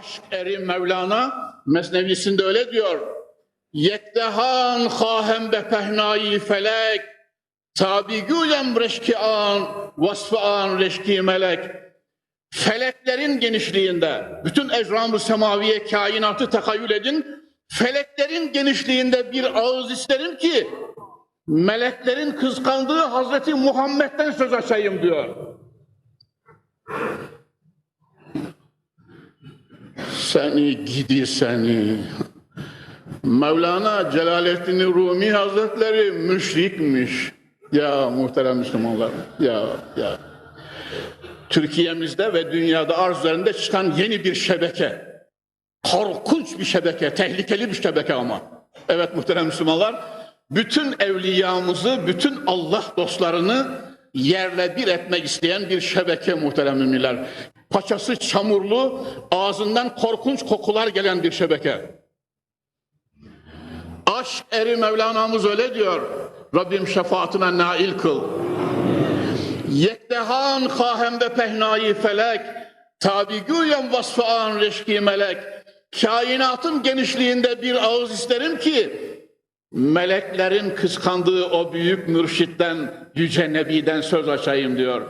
Aşk eri Mevlana Mesnevisinde öyle diyor. Yektehan hahem be pehnayı felek tabi güyem reşki an vasfı an reşki melek feleklerin genişliğinde bütün ecram-ı semaviye kainatı tekayyül edin feleklerin genişliğinde bir ağız isterim ki meleklerin kıskandığı Hazreti Muhammed'den söz açayım diyor. Seni gidi seni. Mevlana Celaleddin Rumi Hazretleri müşrikmiş. Ya muhterem Müslümanlar. Ya ya. Türkiye'mizde ve dünyada arz üzerinde çıkan yeni bir şebeke. Korkunç bir şebeke, tehlikeli bir şebeke ama. Evet muhterem Müslümanlar, bütün evliyamızı, bütün Allah dostlarını yerle bir etmek isteyen bir şebeke muhterem müminler. Paçası çamurlu, ağzından korkunç kokular gelen bir şebeke. Aşk eri Mevlana'mız öyle diyor. Rabbim şefaatine nail kıl. Yektehan kahem ve pehnayı felek, tabi güyem vasfı an reşki melek. Kainatın genişliğinde bir ağız isterim ki, meleklerin kıskandığı o büyük mürşitten, yüce nebiden söz açayım diyor.